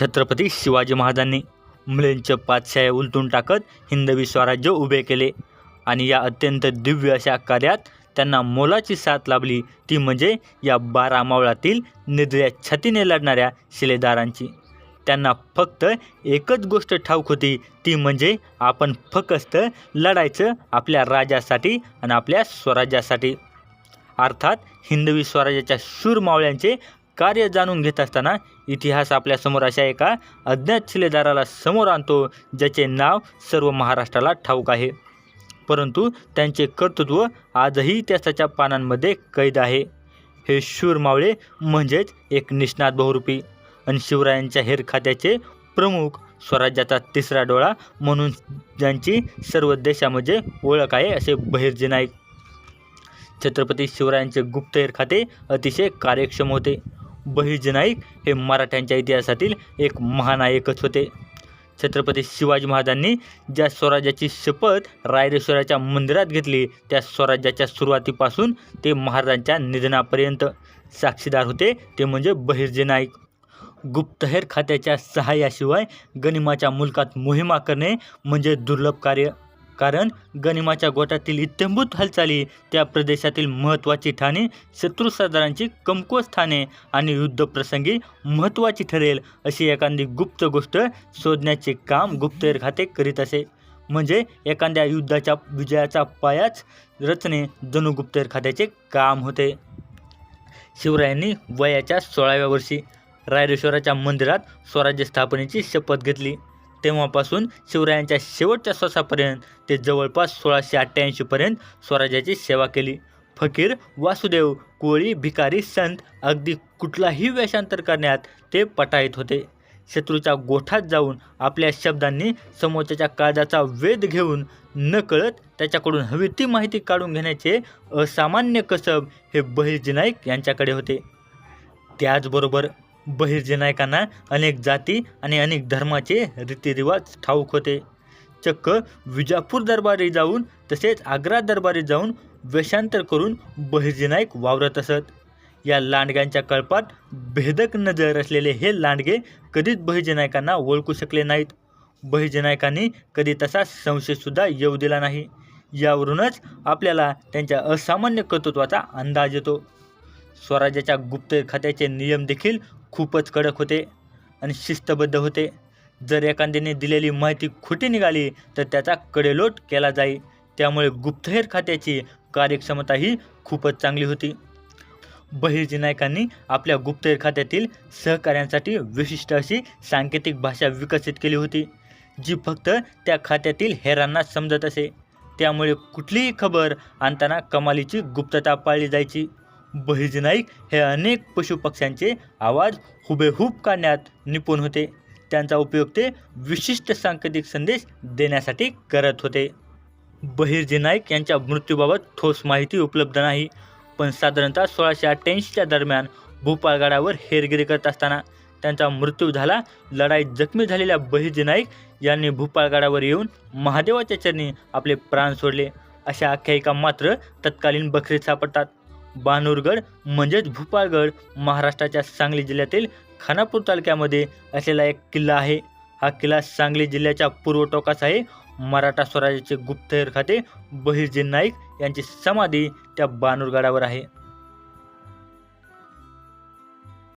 छत्रपती शिवाजी महाराजांनी मुलींचे पाचशाळे उलटून टाकत हिंदवी स्वराज्य उभे केले. आणि या अत्यंत दिव्य अशा कार्यात त्यांना मोलाची साथ लाभली. ती म्हणजे या बारा मावळातील निर्दया छातीने लढणाऱ्या शिलेदारांची. त्यांना फक्त एकच गोष्ट ठाऊक होती. ती म्हणजे आपण फक्त लढायचं आपल्या राजासाठी आणि आपल्या स्वराज्यासाठी. अर्थात हिंदवी स्वराज्याच्या शूर मावळ्यांचे कार्य जाणून घेत असताना इतिहास आपल्यासमोर अशा एका अज्ञात शिलेदाराला समोर आणतो ज्याचे नाव सर्व महाराष्ट्राला ठाऊक आहे. परंतु त्यांचे कर्तृत्व आजही इतिहासाच्या पानांमध्ये कैद आहे. हे शूर मावळे म्हणजेच एक निष्णात बहुरूपी. आणि शिवरायांच्या हेर खात्याचे प्रमुख स्वराज्याचा तिसरा डोळा म्हणून ज्यांची सर्व देशामध्ये ओळख आहे असे बहिर्जी नाईक. छत्रपती शिवरायांचे गुप्तहेर खाते अतिशय कार्यक्षम होते. बहिर्जी नाईक हे मराठ्यांच्या इतिहासातील एक महानायकच होते. छत्रपती शिवाजी महाराजांनी ज्या स्वराज्याची शपथ रायरेश्वराच्या मंदिरात घेतली त्या स्वराज्याच्या सुरुवातीपासून ते महाराजांच्या निधनापर्यंत साक्षीदार होते ते म्हणजे बहिर्जी नाईक. गुप्तहेर खात्याच्या सहाय्याशिवाय गनिमाच्या मुलकात मोहिमा करणे म्हणजे दुर्लभ कार्य. कारण गनिमाच्या गोटातील इत्यंभूत हालचाली त्या प्रदेशातील महत्त्वाची ठाणे शत्रू सरदारांची कमकुवत स्थाने आणि युद्धप्रसंगी महत्त्वाची ठरेल अशी एखादी गुप्त गोष्ट शोधण्याचे काम गुप्तहेर खाते करीत असे. म्हणजे एखाद्या युद्धाच्या विजयाचा पायाच रचने जणू गुप्तहेर खात्याचे काम होते. शिवरायांनी वयाच्या सोळाव्या वर्षी रायरेश्वराच्या मंदिरात स्वराज्य स्थापनेची शपथ घेतली. तेव्हापासून शिवरायांच्या शेवटच्या श्वासापर्यंत ते जवळपास सोळाशे अठ्ठ्याऐंशीपर्यंत स्वराज्याची सेवा केली. फकीर वासुदेव कोळी भिकारी संत अगदी कुठलाही वेषांतर करण्यात ते पटाईत होते. शत्रूच्या गोठात जाऊन आपल्या शब्दांनी समोरच्याच्या काळजाचा वेध घेऊन नकळत त्याच्याकडून हवी ती माहिती काढून घेण्याचे असामान्य कसब हे बहिर्जी नाईक यांच्याकडे होते. त्याचबरोबर बहिर्जनायकांना अनेक जाती आणि अनेक धर्माचे रीतिरिवाज ठाऊक होते. चक्क विजापूर दरबारी जाऊन तसेच आग्रा दरबारी जाऊन वेषांतर करून बहिर्जनायक वावरत असत. या लांडग्यांच्या कळपात भेदक नजर असलेले हे लांडगे कधीच बहिर्जनायकांना ओळखू शकले नाहीत. बहिर्जनायकांनी कधी तसा संशयसुद्धा येऊ दिला नाही. यावरूनच आपल्याला त्यांच्या असामान्य कर्तृत्वाचा अंदाज येतो. स्वराज्याच्या गुप्त खात्याचे नियम देखील खूपच कडक होते आणि शिस्तबद्ध होते. जर एखाद्याने दिलेली माहिती खोटी निघाली तर त्याचा कडेलोट केला जाई. त्यामुळे गुप्तहेर खात्याची कार्यक्षमताही खूपच चांगली होती. बहिर्जी नायकांनी आपल्या गुप्तहेर खात्यातील सहकाऱ्यांसाठी विशिष्ट अशी सांकेतिक भाषा विकसित केली होती जी फक्त त्या खात्यातील हेरांना समजत असे. त्यामुळे कुठलीही खबर आणताना कमालीची गुप्तता पाळली जायची. बहिर्जी नाईक हे अनेक पशुपक्ष्यांचे आवाज हुबेहूब काढण्यात निपुण होते. त्यांचा उपयोग ते विशिष्ट सांकेतिक संदेश देण्यासाठी करत होते. बहिर्जी नाईक यांच्या मृत्यूबाबत ठोस माहिती उपलब्ध नाही पण साधारणतः सोळाशे अठ्ठ्याऐंशीच्या दरम्यान भोपाळगडावर हेरगिरी करत असताना त्यांचा मृत्यू झाला. लढाईत जखमी झालेल्या बहिर्जी नाईक यांनी भूपाळगडावर येऊन महादेवाच्या चरणी आपले प्राण सोडले. अशा आख्यायिका मात्र तत्कालीन बखरीत सापडतात. बानूरगड म्हणजेच भूपाळगड महाराष्ट्राच्या सांगली जिल्ह्यातील खानापूर तालुक्यामध्ये असलेला एक किल्ला आहे. हा किल्ला सांगली जिल्ह्याच्या पूर्व टोकास आहे. मराठा स्वराज्याचे गुप्तहेर खाते बहिर्जी नाईक यांची समाधी त्या बानूरगडावर आहे.